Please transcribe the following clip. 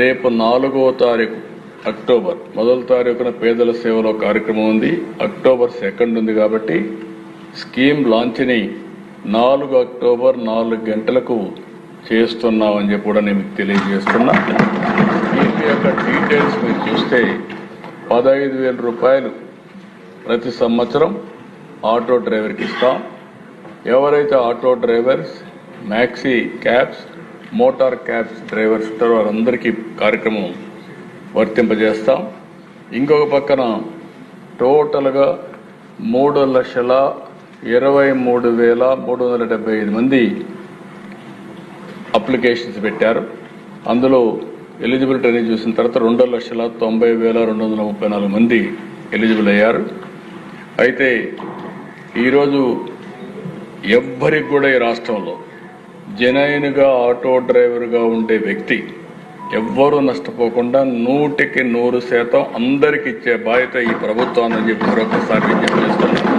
రేపు నాలుగో తారీఖు అక్టోబర్. మొదటి తారీఖున పేదల సేవలో కార్యక్రమం ఉంది. అక్టోబర్ సెకండ్ ఉంది కాబట్టి స్కీమ్ లాంచ్ని నాలుగు అక్టోబర్ నాలుగు గంటలకు చేస్తున్నామని చెప్పి కూడా నేను మీకు తెలియజేస్తున్నా. స్కీమ్ యొక్క డీటెయిల్స్ మీరు చూస్తే పదహైదు వేల రూపాయలు ప్రతి సంవత్సరం ఆటో డ్రైవర్కి ఇస్తాం. ఎవరైతే auto drivers maxi cabs motor cabs drivers ఉంటారో వారందరికీ కార్యక్రమం వర్తింపజేస్తాం. ఇంకొక పక్కన టోటల్గా మూడు లక్షల ఇరవై మూడు వేల మూడు వందల డెబ్బై ఐదు మంది అప్లికేషన్స్ పెట్టారు. అందులో ఎలిజిబిలిటీ అనేది చూసిన తర్వాత రెండు లక్షల తొంభై వేల రెండు వందల ముప్పై నాలుగు మంది ఎలిజిబుల్ అయ్యారు. అయితే ఈరోజు ఎవ్వరికి కూడా ఈ రాష్ట్రంలో జనైన్గా ఆటో డ్రైవర్గా ఉండే వ్యక్తి ఎవ్వరూ నష్టపోకుండా నూటికి నూరు శాతం అందరికి ఇచ్చే బాధ్యత ఈ ప్రభుత్వం అని చెప్పి మరొకసారి విజ్ఞప్తి చేస్తున్నాను.